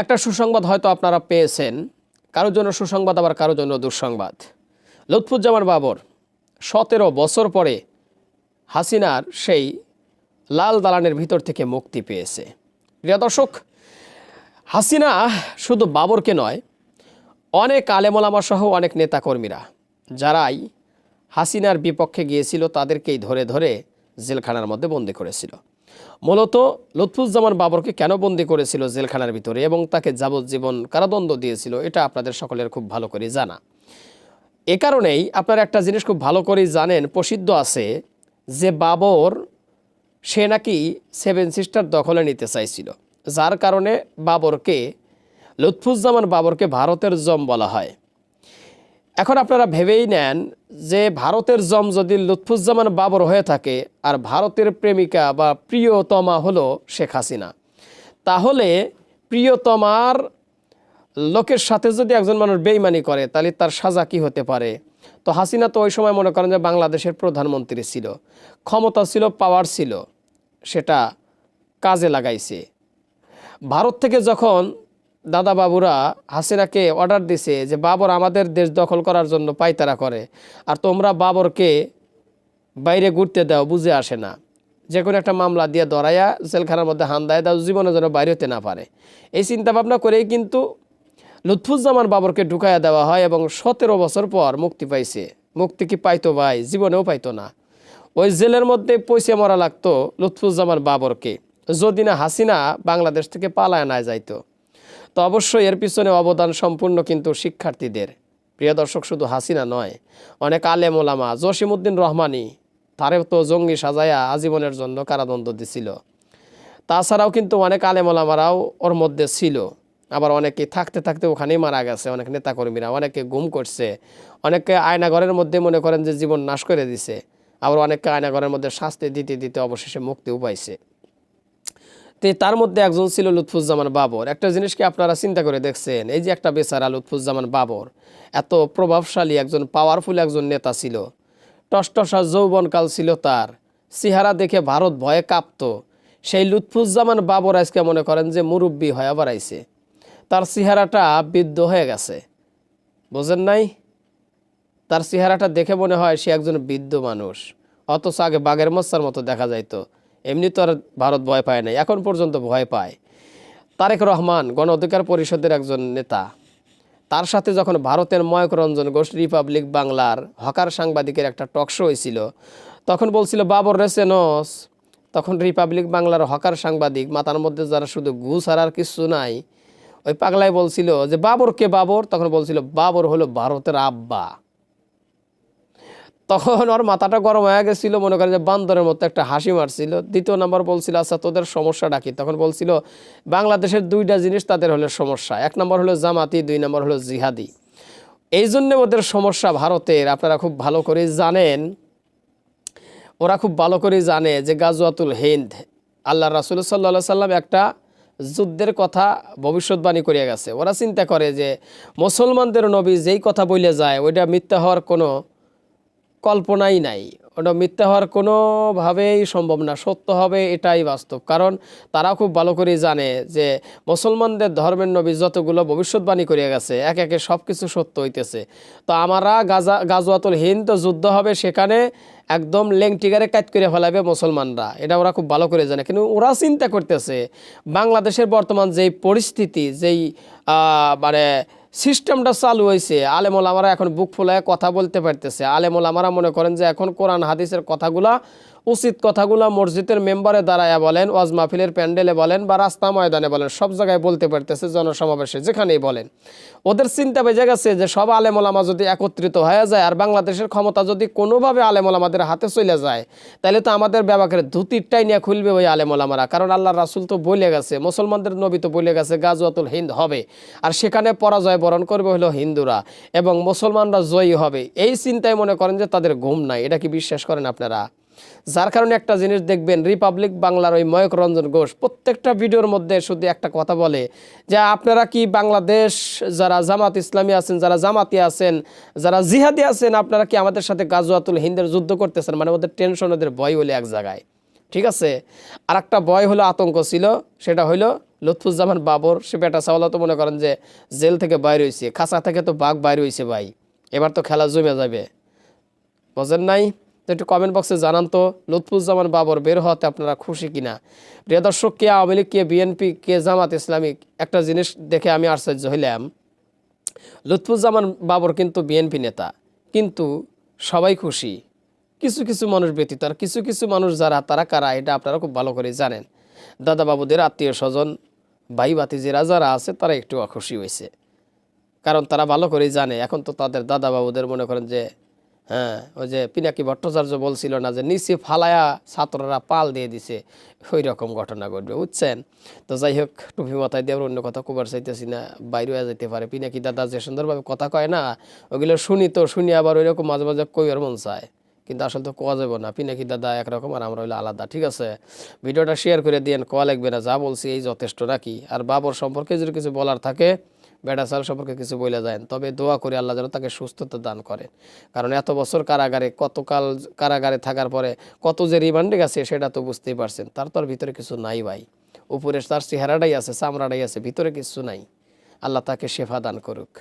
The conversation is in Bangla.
একটা সুসংবাদ হয়তো আপনারা পেয়েছেন। কারোর জন্য সুসংবাদ, আবার কারোর জন্য দুঃসংবাদ। লুৎফুজ্জামান বাবর, সতেরো বছর পরে হাসিনার সেই লাল দালানের ভিতর থেকে মুক্তি পেয়েছে। প্রিয় দর্শক, হাসিনা শুধু বাবরকে নয়, অনেক আলেমলামা সহ অনেক নেতাকর্মীরা, যারাই হাসিনার বিপক্ষে গিয়েছিল, তাদেরকেই ধরে ধরে জেলখানার মধ্যে বন্দি করেছিল। মূলত লুৎফুজ্জামান বাবরকে কেন বন্দি করেছিল জেলখানার ভিতরে এবং তাকে যাবজ্জীবন কারাদণ্ড দিয়েছিল, এটা আপনাদের সকলের খুব ভালো করে জানা। এ কারণেই আপনারা একটা জিনিস খুব ভালো করেই জানেন, প্রসিদ্ধ আছে যে বাবর, সে নাকি সেভেন সিস্টার দখলে নিতে চাইছিল, যার কারণে বাবরকে, লুৎফুজ্জামান বাবরকে ভারতের জম বলা হয়। এখন আপনারা ভেবেই নেন যে ভারতের জম যদি লুৎফুজ্জামান বাবর হয়ে থাকে আর ভারতের প্রেমিকা বা প্রিয়তমা হলো শেখ হাসিনা, তাহলে প্রিয়তমার লোকের সাথে যদি একজন মানুষ বেইমানি করে, তাহলে তার সাজা কি হতে পারে? তো হাসিনা তো ওই সময় মনে করেন যে বাংলাদেশের প্রধানমন্ত্রী ছিল, ক্ষমতা ছিল পাওয়ার ছিল, সেটা কাজে লাগাইছে। ভারত থেকে যখন দাদা বাবুরা হাসিনাকে অর্ডার দিছে যে, বাবর, আমাদের দেশ দখল করার জন্য পাইতারা করে। আর তোমরা বাবরকে বাইরে ঘুরতে দাও, বুঝে আসে না। যে কোনো একটা মামলা দিয়ে ধরাইয়া জেলখানার মধ্যে হান্দায় দাও, জীবনে যেন বাইরে হতে না পারে। এই চিন্তা ভাবনা করেই কিন্তু লুৎফুজ্জামান বাবরকে ঢুকাইয়া দেওয়া হয় এবং সতেরো বছর পর মুক্তি পাইছে। মুক্তি কি পাইতো ভাই? জীবনেও পাইতো না। ওই জেলের মধ্যে পয়সা মরা লাগতো লুৎফুজ্জামান বাবরকে, যদি না হাসিনা বাংলাদেশ থেকে পালায় না যাইতো। তো অবশ্যই এর পিছনে অবদান সম্পূর্ণ কিন্তু শিক্ষার্থীদের। প্রিয় দর্শক, শুধু হাসিনা নয়, অনেক আলেম ওলামা, জসিমউদ্দিন রহমানি, তারেও তো জঙ্গি সাজায়া আজীবনের জন্য কারাদণ্ড দিছিল। তাছাড়াও কিন্তু অনেক আলেম ওলামারাও ওর মধ্যে ছিল। আবার অনেকে থাকতে থাকতে ওখানেই মারা গেছে, অনেক নেতাকর্মীরা, অনেকে গুম করছে, অনেকে আয়নাঘরের মধ্যে মনে করেন যে জীবন নাশ করে দিছে, আবার অনেককে আয়নাঘরের মধ্যে শাস্তি দিতে দিতে অবশেষে মুক্তিও পাইছে তার মধ্যে একজন ছিল লুৎফুজ্জামান বাবর। একটা জিনিসকে আপনারা চিন্তা করে দেখছেন? এই যে একটা বেচারা লুৎফুজ্জামান বাবর, এত প্রভাবশালী একজন পাওয়ারফুল একজন নেতা ছিল। টসটসা যৌবনকাল ছিল তার। চেহারা দেখে ভারত ভয়ে কাঁপত। সেই লুৎফুজ্জামান বাবর আজকে মনে করেন যে মুরব্বী হয়ে বাড়াইছে। তার চেহারাটা বৃদ্ধ হয়ে গেছে। বোঝেন নাই? তার চেহারাটা দেখে মনে হয় সে একজন বৃদ্ধ মানুষ। অথচ আগে বাঘের মশার মতো দেখা যাইতো। এমনি তো আর ভারত ভয় পায় নাই, এখন পর্যন্ত ভয় পায়। তারেক রহমান গণ অধিকার পরিষদের একজন নেতা। তার সাথে যখন ভারতের ময়ক রঞ্জন ঘোষ, রিপাবলিক বাংলার হকার সাংবাদিকের একটা টক শো হয়েছিল, তখন বলছিল, বাবর রেসেনস তখন রিপাবলিক বাংলার হকার সাংবাদিক মাতার মধ্যে যারা শুধু ঘুষ আর কিছু নাই, ওই পাগলায় বলছিল যে, বাবর কে বাবর? তখন বলছিল, বাবর হলো ভারতের আব্বা। তখন ওর মাথাটা গরম হয়ে গেছিল, মনে করেন যে বান্দরের মতো একটা হাসি মারছিল। দ্বিতীয় নাম্বার বলছিল আচ্ছা তোদের সমস্যা ডাকি তখন বলছিল, বাংলাদেশের দুইটা জিনিস তাদের হলো সমস্যা। এক নম্বর হলো জামাতি, দুই নম্বর হলো জিহাদি। এই জন্যে ওদের সমস্যা ভারতের। আপনারা খুব ভালো করে জানেন, ওরা খুব ভালো করে জানে যে গাজওয়াতুল হিন্দ আল্লাহ রাসুল সাল্লা সাল্লাম একটা যুদ্ধের কথা ভবিষ্যৎবাণী করিয়া গেছে। ওরা চিন্তা করে যে মুসলমানদের নবী যেই কথা বলে যায়, ওইটা মিথ্যা হওয়ার কোনো কল্পনাই নাই। ওটা মিথ্যা হওয়ার কোনোভাবেই সম্ভব না। সত্য হবে এটাই বাস্তব। কারণ তারা খুব ভালো করে জানে যে মুসলমানদের ধর্মের নবী যতগুলো ভবিষ্যৎবাণী করিয়া গেছে, এক একে সব কিছু সত্য হইতেছে। তো আমরা গাজা, গাজওয়াতুল হিন্দ যুদ্ধ হবে সেখানে একদম লেংটিগারে কাজ করে ফেলাবে মুসলমানরা। এটা ওরা খুব ভালো করে জানে। কিন্তু ওরা চিন্তা করতেছে, বাংলাদেশের বর্তমান যেই পরিস্থিতি, যেই মানে সিস্টেমটা চালু হয়েছে। আলেমল আমরা এখন বুক ফুলায় কথা বলতে পারতেছে। আলেমল আমরা মনে করেন যে এখন কোরআন, হাদিসের কথাগুলা উচিত কথাগুলা মসজিদের মেম্বারে দাঁড়ায়া বলেন, ওয়াজ মাহফিলের প্যান্ডেলে বলেন বা রাস্তা ময়দানে বলেন, সব জায়গায় বলতে পারতেছে জনসমাবেশে, যেখানেই বলেন। ওদের চিন্তা বেজে গেছে যে সব আলেমলামা যদি একত্রিত হয়ে যায় আর বাংলাদেশের ক্ষমতা যদি কোনোভাবে আলেমলামাদের হাতে চলে যায়, তাহলে তো আমাদের ব্যবহারের ধুতিরটাই নিয়ে খুলবে ওই আলেমলামারা। কারণ আল্লাহ রাসুল তো বলে গেছে, মুসলমানদের নবী তো বলে গেছে, গাজওয়াতুল হিন্দ হবে। আর সেখানে পরাজয় বরণ করবে হলো হিন্দুরা এবং মুসলমানরা জয়ী হবে। এই চিন্তায় মনে করেন যে তাদের ঘুম নাই, এটা কি বিশ্বাস করেন আপনারা? যার কারণে একটা জিনিস দেখবেন রিপাবলিক বাংলার ওই ময়ক রঞ্জন ঘোষ প্রত্যেকটা ভিডিওর মধ্যে শুধু একটা কথা বলে যে আপনারা কি বাংলাদেশ, যারা জামাত ইসলামী আছেন, যারা জামাতি আছেন, যারা জিহাদি আছেন, আপনারা কি আমাদের সাথে গাজওয়াতুল হিন্দের যুদ্ধ করতেছেন? মানে ওদের টেনশন ওদের ভয় হলে এক জায়গায়। ঠিক আছে? আর একটা ভয় হলো আতঙ্ক ছিল, সেটা হইল লুৎফুজ্জামান বাবর, সে বেটা সাওলা তো মনে করেন যে জেল থেকে বাইরে হয়েছে খাঁচা থেকে তো বাঘ বাইরে হয়েছে ভাই। এবার তো খেলা জমে যাবে। বোঝেন নাই? একটু কমেন্ট বক্সে জানান তো, লুৎফুজ্জামান বাবর বের হওয়াতে আপনারা খুশি কিনা? প্রিয় দর্শক, কে আওয়ামী লীগ, কে বিএনপি, কে জামাত ইসলামিক? একটা জিনিস দেখে আমি আশ্চর্য হইলাম। লুৎফুজ্জামান বাবর কিন্তু বিএনপি নেতা, কিন্তু সবাই খুশি। কিছু কিছু মানুষ ব্যতীত আর কিছু কিছু মানুষ যারা, তারা কারা, এটা আপনারা খুব ভালো করে জানেন। দাদা বাবুদের আত্মীয় স্বজন, ভাই ভাতিজিরা যারা আছে, তারা একটু অখুশি হয়েছে কারণ তারা ভালো করেই জানে, এখন তো তাদের দাদা বাবুদের মনে করেন যে হ্যাঁ ওই যে পিনাকি ভট্টাচার্য বলছিল না যে নিচে ফালায়া ছাত্ররা পাল দিয়ে দিছে ওই রকম ঘটনা ঘটবে, বুঝছেন? তো যাই হোক, টুপি মাথায় দিয়ে অন্য কথা কুবার চাইতেছি না, বাইরে যেতে পারে। পিনাকি দাদা যে সুন্দরভাবে কথা কয় না, ওগুলো শুনি তো শুনি আবার ওই রকম মাঝে মাঝে কইয়ার মন চায়। কিন্তু আসলে তো কোয়া যাবে না, পিনাকি দাদা একরকম আর আমরা হইল আলাদা, ঠিক আছে? ভিডিওটা শেয়ার করে দিয়েন, কোয়া লাগবে না, যা বলছি এই যথেষ্ট নাকি? আর বাবর সম্পর্কে যদি কিছু বলার থাকে বেটা সাল সম্পর্কে কিছু বলে যায় তবে দোয়া করে আল্লাহ যেন তাকে সুস্থতা দান করেন। কারণ এত বছর কারাগারে, কতকাল কারাগারে থাকার পরে কত যে রিমান্ডে গেছে, সেটা তো বুঝতেই পারছেন। তার তো আর ভিতরে কিছু নাই ভাই। উপরে তার চেহারাটাই আছে, চামড়াটাই আছে, ভিতরে কিছু নাই। আল্লাহ তাকে শেফা দান করুক।